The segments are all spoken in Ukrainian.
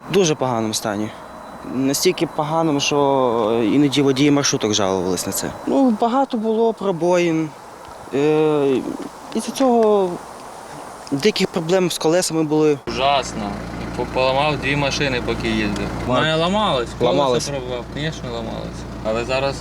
В дуже поганому стані. Настільки поганому, що іноді водії маршруток жалувались на це. Ну, багато було пробоїн. Е, і з цього деяких проблем з колесами були. Ужасно. Поламав дві машини, поки їздив. У мене ламалось, Ламалось. пробував, звісно, ламалось. Але зараз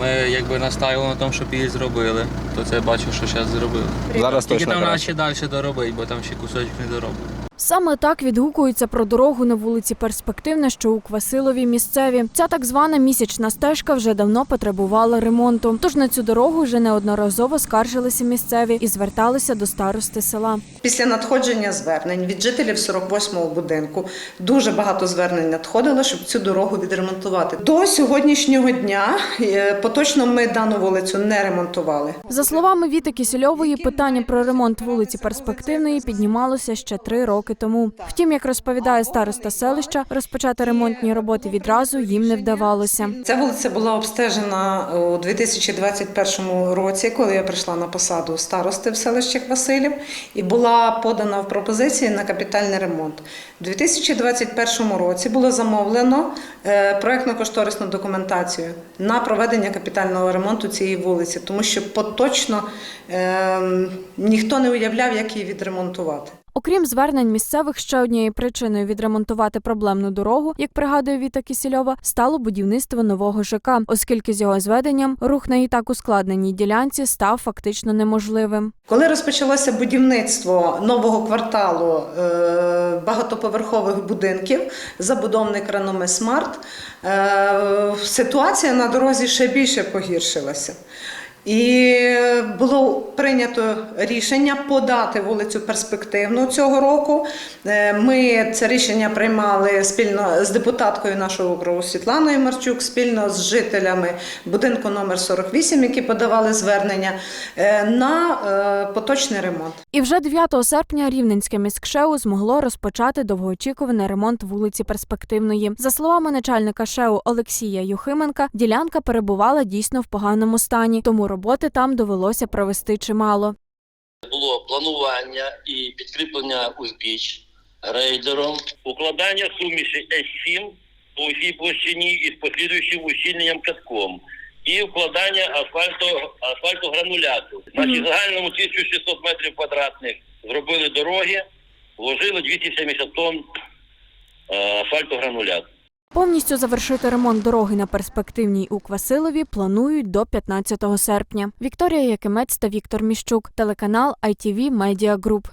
ми якби настаїли на тому, щоб її зробили, то це бачу, що зараз зробили. Зараз Тільки точно там треба ще далі доробити, бо там ще кусочок не дороблений. Саме так відгукуються про дорогу на вулиці Перспективна, що у Квасилові місцеві. Ця так звана місячна стежка вже давно потребувала ремонту. Тож на цю дорогу вже неодноразово скаржилися місцеві і зверталися до старости села. Після надходження звернень від жителів 48-го будинку дуже багато звернень надходило, щоб цю дорогу відремонтувати. До сьогоднішнього дня е, поточно ми дану вулицю не ремонтували. За словами Віти Кісельової, питання про ремонт вулиці Перспективної піднімалося ще три роки тому. Втім, як розповідає староста селища, розпочати ремонтні роботи відразу їм не вдавалося. Ця вулиця була обстежена у 2021 році, коли я прийшла на посаду старости в селищі Василів, і була подана в пропозиції на капітальний ремонт. У 2021 році було замовлено е, проектно-кошторисну документацію на проведення капітального ремонту цієї вулиці, тому що поточно е, ніхто не уявляв, як її відремонтувати. Окрім звернень місцевих, ще однією причиною відремонтувати проблемну дорогу, як пригадує Віта Кісельова, стало будівництво нового ЖК, оскільки з його зведенням рух на і так ускладненій ділянці став фактично неможливим. Коли розпочалося будівництво нового кварталу е, багатоповерхових будинків, забудовник Реноме Смарт, ситуація на дорозі ще більше погіршилася. І було прийнято рішення подати вулицю перспективну цього року. Е, Ми це рішення приймали спільно з депутаткою нашого округу Світланою Марчук, спільно з жителями будинку номер 48, які подавали звернення е, на е, поточний ремонт. І вже 9 серпня Рівненське міськшеу змогло розпочати довгоочікуваний ремонт вулиці Перспективної. За словами начальника шеу Олексія Юхименка, ділянка перебувала дійсно в поганому стані, тому роботи там довелося провести чимало. було планування і підкріплення узбіч грейдером, укладання суміші С7 по усій площині із послідуючим ущільненням катком і вкладання асфальту, асфальтогрануляту. Значить, в загальному 1600 метрів квадратних зробили дороги, вложили 270 тонн е, асфальтогрануляту. Повністю завершити ремонт дороги на перспективній у Квасилові планують до 15 серпня. Вікторія Якимець та Віктор Міщук, телеканал ITV Media Group.